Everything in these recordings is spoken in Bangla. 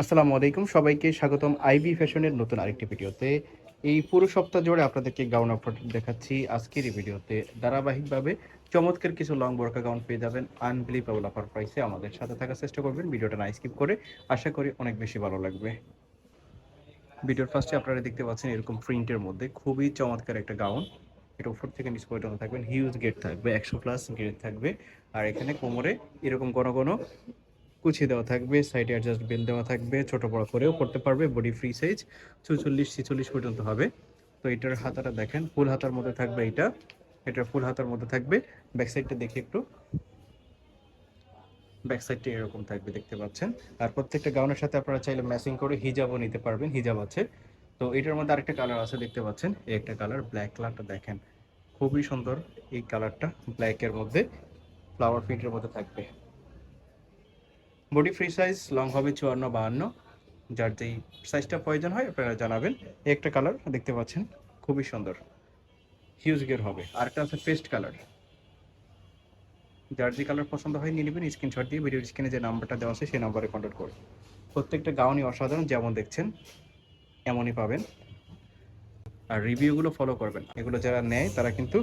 আসসালামু আলাইকুম। সবাইকে স্বাগতম আইবি ফ্যাশনের নতুন আরেকটি ভিডিওতে। এই পুরো সপ্তাহ জুড়ে আপনাদেরকে গাউন অফার দেখাচ্ছি। আজকের এই ভিডিওতে ধারাবাহিকভাবে চমৎকার কিছু লং বোরকা গাউন পেয়ে যাবেন। আনবিলিভেবল অফার প্রাইসে আমাদের সাথে থাকার চেষ্টা করবেন। ভিডিওটা না স্কিপ করে আশা করি অনেক বেশি ভালো লাগবে। ভিডিওর ফার্স্টে আপনারা দেখতে পাচ্ছেন এরকম প্রিন্টের মধ্যে খুবই চমৎকার একটা গাউন এটা উপর থেকে নিচ পর্যন্ত থাকবেন হিউজ গেট থাকবে, একশো প্লাস গেট থাকবে। আর এখানে কোমরে এরকম ঘন ঘন কুচি দেওয়া থাকবে সাইডে অ্যাডজাস্ট বেল দেওয়া থাকবে, ছোট বড় করেও করতে পারবে বডি ফ্রি সাইজ চুচল্লিশ, ছিচল্লিশ পর্যন্ত হবে। তো এটার হাতাটা দেখেন, ফুল হাতার মধ্যে থাকবে এটা এটা ফুল হাতার মধ্যে থাকবে। ব্যাক সাইডটা দেখি একটু। ব্যাক সাইডটা এরকম থাকবে, দেখতে পাচ্ছেন। আর প্রত্যেকটা গাউনের সাথে আপনারা চাইলে ম্যাচিং করে হিজাবও নিতে পারবেন হিজাব আছে। তো এটার মধ্যে আরেকটা কালার আছে, দেখতে পাচ্ছেন। এই একটা কালার ব্ল্যাক কালারটা দেখেন। খুবই সুন্দর এই কালারটা ব্ল্যাকের মধ্যে ফ্লাওয়ার প্রিন্টের মধ্যে থাকবে। বডি ফ্রি সাইজ, লং হবে চুয়ান্ন, বাহান্ন। যার যেই সাইজটা প্রয়োজন হয়, আপনারা জানাবেন। একটা কালার দেখতে পাচ্ছেন, খুবই সুন্দর। হিউজ গের হবে। আরেকটা আছে পেস্ট কালার যার যে কালার পছন্দ হয়, নিয়ে নেবেন। স্ক্রিনশট দিয়ে ভিডিওর স্ক্রিনে যে নাম্বারটা দেওয়া আছে, সেই নাম্বারে কন্ট্যাক্ট করুন। প্রত্যেকটা গাউনই অসাধারণ, যেমন দেখছেন, এমনই পাবেন। আর রিভিউগুলো ফলো করবেন। এগুলো যারা নেয়, তারা কিন্তু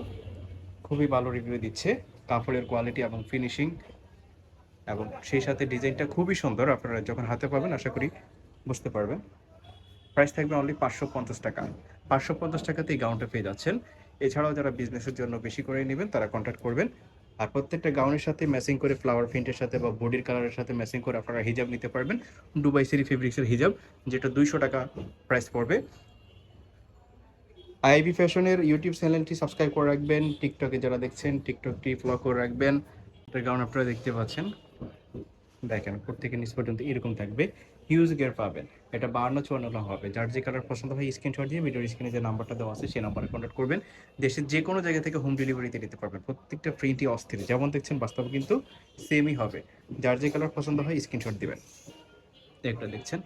খুবই ভালো রিভিউ দিচ্ছে। কাপড়ের কোয়ালিটি এবং ফিনিশিং এবং সেই সাথে ডিজাইনটা খুবই সুন্দর। আপনারা যখন হাতে পাবেন, আশা করি বুঝতে পারবেন। প্রাইস থাকবে অনলি পাঁচশো পঞ্চাশ টাকা। পাঁচশো পঞ্চাশ টাকাতে এই গাউনটা পেয়ে যাচ্ছেন। এছাড়াও যারা বিজনেসের জন্য বেশি করে নেবেন, তারা কন্ট্যাক্ট করবেন। আর প্রত্যেকটা গাউনের সাথে ম্যাচিং করে ফ্লাওয়ার প্রিন্টের সাথে বা বডির কালারের সাথে ম্যাচিং করে আপনারা হিজাব নিতে পারবেন। দুবাই সিরি ফেব্রিক্সের হিজাব, যেটা দুইশো টাকা প্রাইস পড়বে। আইবি ফ্যাশনের ইউটিউব চ্যানেলটি সাবস্ক্রাইব করে রাখবেন। টিকটকে যারা দেখছেন টিকটকটি ফলো করে রাখবেন। এটা গাউন আপনারা দেখতে পাচ্ছেন। দেখেন উপর থেকে নিচ পর্যন্ত এরকম থাকবে। হিউজ গিয়ার পাবেন। এটা বাহান্ন চুয়ান্ন লং হবে। যার যে কালার পছন্দ হয় স্ক্রিনশট দিয়ে ভিডিওর স্ক্রিনে যে নাম্বারটা দেওয়া আছে, সেই নাম্বারে কন্ট্যাক্ট করবেন। দেশের যে কোনো জায়গা থেকে হোম ডেলিভারিতে নিতে পারবেন। প্রত্যেকটা প্রিন্টই অস্থির। যেমন দেখছেন, বাস্তবে কিন্তু সেমই হবে। যার যে কালার পছন্দ হয় স্ক্রিনশট দিবেন। একটা দেখছেন।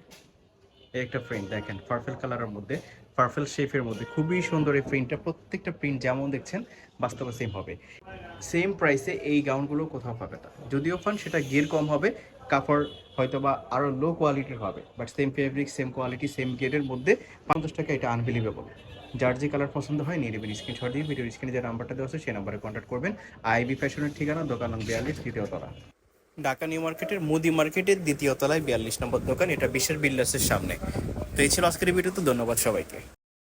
একটা প্রিন্ট দেখেন পার্পেল কালারের মধ্যে পার্পেল শেপের মধ্যে খুবই সুন্দর এই প্রিন্টটা প্রত্যেকটা প্রিন্ট যেমন দেখছেন, বাস্তবে সেম হবে। সেম প্রাইসে এই গাউনগুলো কোথাও পাবে না। যদিও পান সেটা গিয়ার কম হবে, কাপড় হয়তো বা আরও লো কোয়ালিটির হবে but same fabric same quality same গেটের মধ্যে পঞ্চাশ টাকা এটা আনবিলিভেবল যার যে কালার পছন্দ হয় নিয়ে নেবেন স্ক্রিনশট দিয়ে ভিডিওর স্ক্রিনে যে নাম্বারটা দেওয়া আছে, সেই নাম্বারে কন্ট্যাক্ট করবেন। আইবি ফ্যাশনের ঠিকানা, দোকান বিয়াল্লিশ, দ্বিতীয় তলা। ঢাকা নিউ মার্কেটের মুদি মার্কেটের দ্বিতীয় তলায় বিয়াল্লিশ নম্বর দোকান, এটা বিশ্বের বিল্ডার্সের সামনে। তো এই ছিল আজকের ভিডিওতে, ধন্যবাদ সবাইকে।